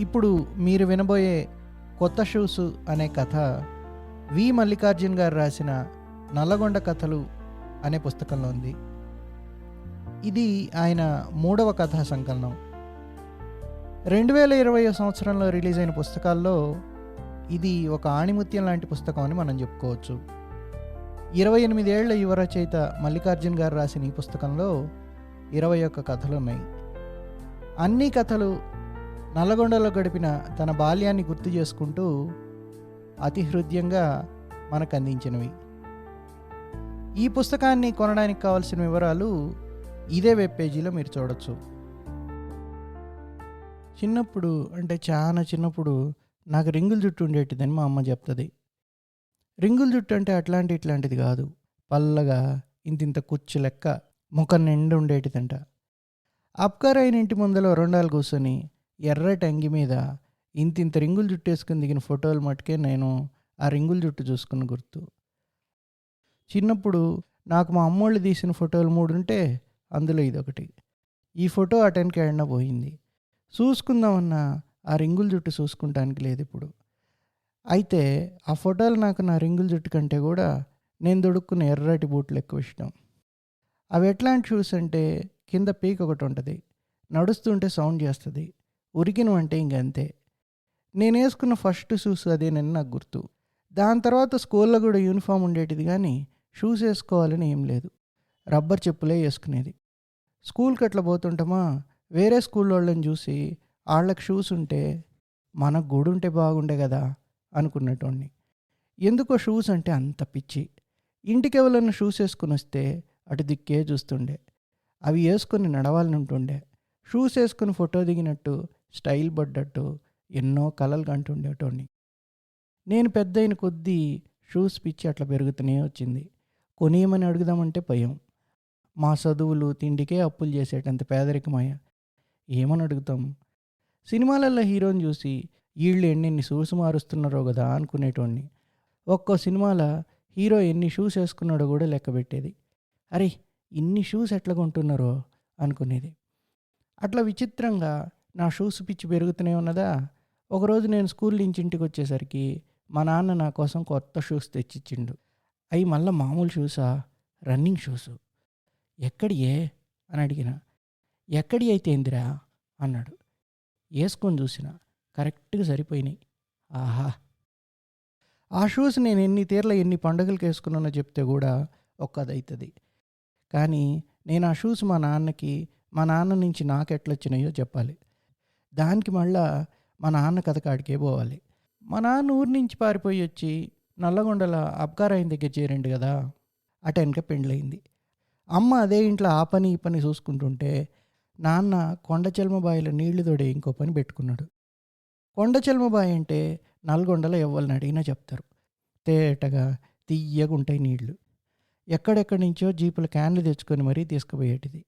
ఇప్పుడు మీరు వినబోయే కొత్త షూస్ అనే కథ వి. మల్లికార్జున్ గారు రాసిన నల్లగొండ కథలు అనే పుస్తకంలో ఉంది. ఇది ఆయన మూడవ కథా సంకలనం. రెండు వేల ఇరవై సంవత్సరంలో రిలీజ్ అయిన పుస్తకాల్లో ఇది ఒక ఆణిముత్యం లాంటి పుస్తకం అని మనం చెప్పుకోవచ్చు. ఇరవై ఎనిమిదేళ్ళ యువ రచయిత మల్లికార్జున్ గారు రాసిన ఈ పుస్తకంలో ఇరవై ఒక్క కథలు ఉన్నాయి. అన్ని కథలు నల్లగొండలో గడిపిన తన బాల్యాన్ని గుర్తు చేసుకుంటూ అతి హృదయంగా మనకు అందించినవి. ఈ పుస్తకాన్ని కొనడానికి కావాల్సిన వివరాలు ఇదే వెబ్ పేజీలో మీరు చూడొచ్చు. చిన్నప్పుడు అంటే చాలా చిన్నప్పుడు నాకు రింగుల జుట్టు ఉండేటిదని మా అమ్మ చెప్తుంది. రింగుల జుట్టు అంటే అట్లాంటి ఇట్లాంటిది కాదు. పల్లగా ఇంతింత కుచ్చు లెక్క ముఖం నిండు ఉండేటిదంట. అప్కార్ అయిన ఇంటి ముందర రెండాలు కూర్చొని ఎర్రటి అంగి మీద ఇంత ఇంత రింగులు జుట్టేసుకుని దిగిన ఫోటోలు మటుకే నేను ఆ రింగులు జుట్టు చూసుకున్న గుర్తు. చిన్నప్పుడు నాకు మా అమ్మోళ్ళు తీసిన ఫోటోలు మూడు ఉంటే అందులో ఇదొకటి. ఈ ఫోటో అటెండ్కి వెళ్ళినా పోయింది. చూసుకుందామన్నా ఆ రింగుల జుట్టు చూసుకుంటానికి లేదు ఇప్పుడు. అయితే ఆ ఫోటోలు నాకు నా రింగుల జుట్టు కంటే కూడా నేను దొడుక్కున్న ఎర్రటి బూట్లు ఎక్కువ ఇష్టం. అవి ఎట్లాంటి షూస్ అంటే కింద పీక్ ఒకటి ఉంటుంది. నడుస్తుంటే సౌండ్ చేస్తుంది. ఉరికినవంటే ఇంకంతే నేను వేసుకున్న ఫస్ట్ షూస్ అదేనని నాకు గుర్తు. దాని తర్వాత స్కూల్లో కూడా యూనిఫామ్ ఉండేటిది కానీ షూస్ వేసుకోవాలని ఏం లేదు. రబ్బర్ చెప్పులే వేసుకునేది. స్కూల్కి అట్లా పోతుంటామా? వేరే స్కూల్ వాళ్ళని చూసి వాళ్ళకి షూస్ ఉంటే మనకు గూడుంటే ఉంటే బాగుండే కదా అనుకునేటోడిని ఎందుకో షూస్ అంటే అంత పిచ్చి. ఇంటికి ఎవరైనా షూస్ వేసుకుని వస్తే అటు దిక్కే చూస్తుండే. అవి వేసుకొని నడవాలని ఉంటుండే. షూస్ వేసుకుని ఫోటో దిగినట్టు స్టైల్ పడ్డట్టు ఎన్నో కలలు కంటుండేటోడిని. నేను పెద్ద అయిన కొద్దీ షూస్ పిచ్చి అట్లా పెరుగుతూనే వచ్చింది. కొనియమని అడుగుదామంటే భయం. మా చదువులు తిండికే అప్పులు చేసేటంత పేదరికమయ్యా. ఏమని అడుగుతాం? సినిమాలలో హీరోని చూసి వీళ్ళు ఎన్నెన్ని షూస్ మారుస్తున్నారో కదా అనుకునేటోడిని. ఒక్కో సినిమాలో హీరో ఎన్ని షూస్ వేసుకున్నాడో కూడా లెక్క పెట్టేది. అరే ఇన్ని షూస్ ఎట్లా కొంటున్నారో అనుకునేది. అట్లా విచిత్రంగా నా షూస్ పిచ్చి పెరుగుతూనే ఉన్నదా? ఒకరోజు నేను స్కూల్ నుంచి ఇంటికి వచ్చేసరికి మా నాన్న నా కోసం కొత్త షూస్ తెచ్చిచ్చిండు. అవి మళ్ళీ మామూలు షూసా? Running shoes. ఎక్కడియే? అని అడిగిన. ఎక్కడి అయితే ఏందిరా అన్నాడు. వేసుకొని చూసిన. కరెక్ట్గా సరిపోయినాయి. ఆహా! ఆ షూస్ నేను ఎన్ని తీర్ల ఎన్ని పండుగలకు వేసుకున్నానో చెప్తే కూడా ఒక్కదవుతుంది కానీ నేను ఆ షూస్ మా నాన్నకి మా నాన్న నుంచి నాకు ఎట్లొచ్చినాయో చెప్పాలి. దానికి మళ్ళా మా నాన్న కథ కాడికే పోవాలి. మా నాన్న ఊరి నుంచి పారిపోయి వచ్చి నల్లగొండల అబ్కారాయిన దగ్గర చేరిండు కదా అటెనక పెండ్లయింది. అమ్మ అదే ఇంట్లో ఆ పని ఈ పని చూసుకుంటుంటే నాన్న కొండచెల్మబాయిలో నీళ్ళు తోడే ఇంకో పని పెట్టుకున్నాడు. కొండచెల్మబాయి అంటే నల్గొండలో ఎవ్వరిని అడిగినా చెప్తారు. తేటగా తీయగా ఉంటాయి నీళ్ళు. ఎక్కడెక్కడి నుంచో జీపుల క్యాన్లు తెచ్చుకొని మరీ తీసుకుపోయేటిది.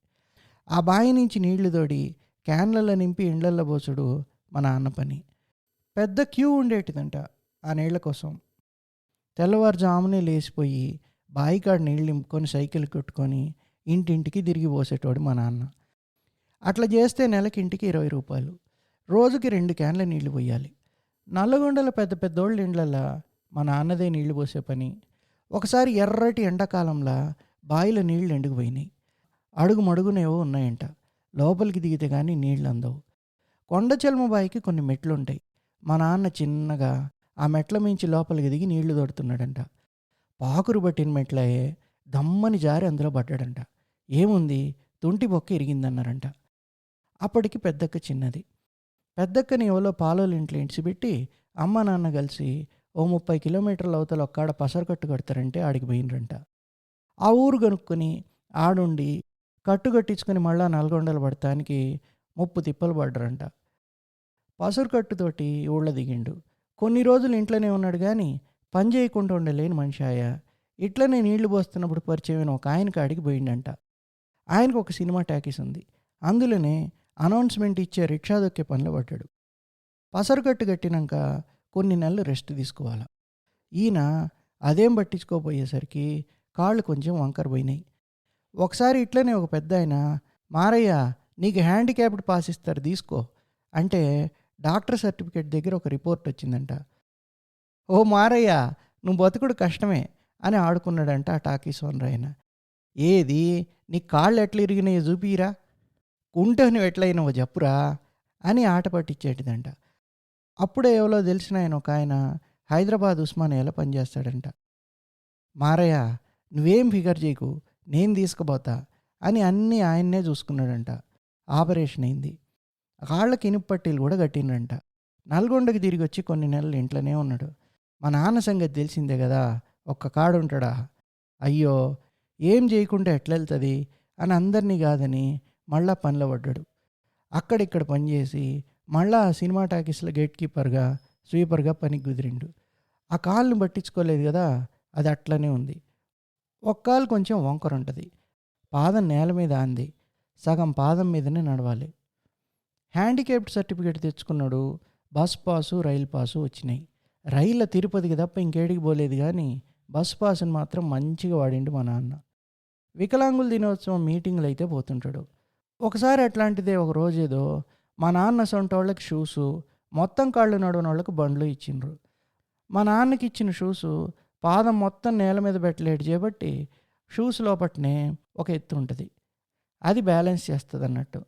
ఆ బావి నుంచి నీళ్ళు తోడి క్యాన్లలో నింపి ఇండ్లల్లో పోసుడు మా నాన్న పని. పెద్ద క్యూ ఉండేటిదంట ఆ నీళ్ళ కోసం. తెల్లవారుజామునే లేచిపోయి బాయికాడ నీళ్ళు నింపుకొని సైకిల్ కొట్టుకొని ఇంటింటికి తిరిగి పోసేటోడు మా నాన్న. అట్లా చేస్తే నెలకి ఇంటికి ఇరవై రూపాయలు. రోజుకి రెండు క్యాన్ల నీళ్ళు పోయాలి. నల్లగొండల పెద్ద పెద్దోళ్ళ ఇండ్లల్లో మా నాన్నదే నీళ్ళు పోసే పని. ఒకసారి ఎర్రటి ఎండాకాలంలో బావిలో నీళ్ళు ఎండుకుపోయినాయి. అడుగు మడుగునేవో ఉన్నాయంట. లోపలికి దిగితే కానీ నీళ్ళు అందవు కొండ బాయికి కొన్ని మెట్లు ఉంటాయి మా నాన్న చిన్నగా ఆ మెట్ల మించి లోపలికి దిగి నీళ్ళు తోడుతున్నాడంట పాకురు పట్టిన మెట్లయే దమ్మని జారి అందులో పడ్డాడంట. ఏముంది? తుంటి బొక్క ఇరిగిందన్నారంట. అప్పటికి పెద్దక్క చిన్నది. పెద్దక్కని ఎవరో పాలోలు ఇంట్లో ఇంటిసిపెట్టి అమ్మ నాన్న కలిసి ఓ ముప్పై కిలోమీటర్ల అవతల ఒక్కాడ పసరకట్టు కడతారంటే ఆడికి పోయినరంట. ఆ ఊరు కనుక్కొని ఆడుండి కట్టు కట్టించుకొని మళ్ళా నల్గొండలు పడటానికి ముప్పు తిప్పలు పడ్డరంట. పసరు కట్టుతోటి దిగిండు. కొన్ని రోజులు ఇంట్లోనే ఉన్నాడు కానీ పని చేయకుండా ఉండలేని మనిషి ఆయా. ఇట్లనే నీళ్ళు పోస్తున్నప్పుడు పరిచయమైన ఒక ఆయన కాడికి పోయిండంట. ఆయనకు ఒక సినిమా టాకీస్ ఉంది. అందులోనే అనౌన్స్మెంట్ ఇచ్చే రిక్షా దొక్కే పనిలో పడ్డాడు. పసరుకట్టు కట్టినాక కొన్ని నెలలు రెస్ట్ తీసుకోవాలి. ఈయన అదేం పట్టించుకోపోయేసరికి కాళ్ళు కొంచెం వంకర పోయినాయి. ఒకసారి ఇట్లనే ఒక పెద్ద ఆయన మారయ్య నీకు హ్యాండిక్యాప్డ్ పాస్ ఇస్తారు తీసుకో. అంటే డాక్టర్ సర్టిఫికేట్ దగ్గర ఒక రిపోర్ట్ వచ్చిందంట. ఓ మారయ్య నువ్వు బతుకుడు కష్టమే అని ఆడుకున్నాడంట ఆ టాకీస్ ఓనర్ ఆయన. ఏది? నీ కాళ్ళు ఎట్లా ఇరిగినాయో చూపిరా? కుంటే నువ్వు ఎట్లయినావో చెప్పురా? అని ఆట పట్టించేటిదంట అప్పుడే ఎవరో తెలిసిన ఆయన ఒక ఆయన హైదరాబాద్ ఉస్మానియాలో పనిచేస్తాడంట. మారయ్య నువ్వేం ఫిగర్ చేయకు. నేను తీసుకుపోతా అని అన్నీ ఆయన్నే చూసుకున్నాడంట. ఆపరేషన్ అయింది. కాళ్ళకి ఇనుప పట్టీలు కూడా కట్టిండంట నల్గొండకి తిరిగి వచ్చి కొన్ని నెలలు ఇంట్లోనే ఉన్నాడు. మా నాన్న సంగతి తెలిసిందే కదా ఒక్క కాడు ఉంటాడా? అయ్యో ఏం చేయకుండా ఎట్లా వెళ్తుంది? అని అందరినీ కాదని మళ్ళా పనిలో పడ్డాడు. అక్కడిక్కడ పనిచేసి మళ్ళా ఆ సినిమా టాకీస్లో గేట్ కీపర్గా స్వీపర్గా పనికి కుదిరిండు. ఆ కాళ్ళని పట్టించుకోలేదు కదా అది అట్లనే ఉంది. ఒక్కాలు కొంచెం వంకర ఉంటుంది. పాదం నేల మీద అంది. సగం పాదం మీదనే నడవాలి. హ్యాండిక్యాప్డ్ సర్టిఫికేట్ తెచ్చుకున్నాడు. బస్ పాసు రైలు పాసు వచ్చినాయి. రైళ్ళ తిరుపతికి తప్ప ఇంకేడికి పోలేదు కానీ బస్ పాసుని మాత్రం మంచిగా వాడిండు మా నాన్న. వికలాంగుల దినోత్సవం మీటింగ్లు అయితే పోతుంటాడు. ఒకసారి అట్లాంటిదే ఒక రోజేదో మా నాన్న సొంత వాళ్ళకి షూసు మొత్తం కాళ్ళు నడవని వాళ్ళకి బండ్లు ఇచ్చిండ్రు. మా నాన్నకి ఇచ్చిన షూసు పాదం మొత్తం నేల మీద పెట్టలేడు చేపట్టి షూస్ లోపట్నే ఒక ఎత్తు ఉంటుంది. అది బ్యాలెన్స్ చేస్తుంది అన్నట్టు.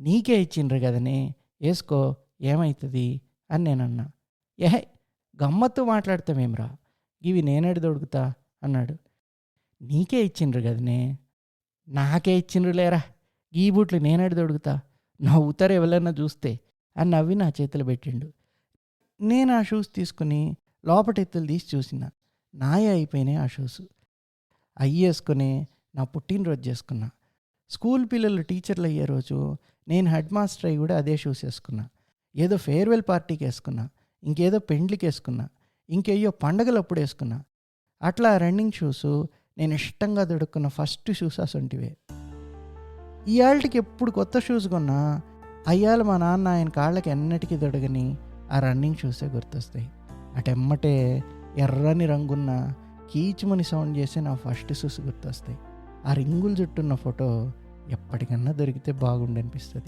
నీకే ఇచ్చిండ్రు కదనే వేసుకో ఏమవుతుంది అని నేనన్నా. ఏహే గమ్మత్తు మాట్లాడతామేమ్రా ఇవి నేనేడు దొడుకుతా అన్నాడు. నీకే ఇచ్చిండ్రు కదనే నాకే ఇచ్చిండ్రు లేరా? ఈ బూట్లు నేనేడు దొడుకుతా. నవ్వుతారు ఎవరన్నా చూస్తే అని నవ్వి నా చేతులు పెట్టిండు. నేను ఆ షూస్ తీసుకుని లోపట ఎత్తులు తీసి చూసిన నాయ అయిపోయినాయి ఆ షూస్. అయ్యేసుకుని నా పుట్టినరోజు చేసుకున్నా. స్కూల్ పిల్లలు టీచర్లు అయ్యే రోజు నేను హెడ్ మాస్టర్ అయ్యి కూడా అదే షూస్ వేసుకున్నా. ఏదో ఫేర్వెల్ పార్టీకి వేసుకున్నా. ఇంకేదో పెండ్లికి వేసుకున్నా. ఇంకేయో పండగలు అప్పుడు వేసుకున్నా. అట్లా రన్నింగ్ షూస్ నేను ఇష్టంగా దొడుక్కున్న ఫస్ట్ షూస్ అసొంటివే. ఇవాళకి ఎప్పుడు కొత్త షూస్ కొన్నా అయ్యాలు మా నాన్న ఆయన కాళ్ళకి ఎన్నటికీ దొడగని ఆ రన్నింగ్ షూసే గుర్తొస్తాయి. అటెమ్మటే ఎర్రని రంగున్న కీచుమని సౌండ్ చేసే నా ఫస్ట్ షూస్ గుర్తొస్తాయి. ఆ రింగుల జుట్టున్న ఫోటో ఎప్పటికన్నా దొరికితే బాగుండనిపిస్తుంది.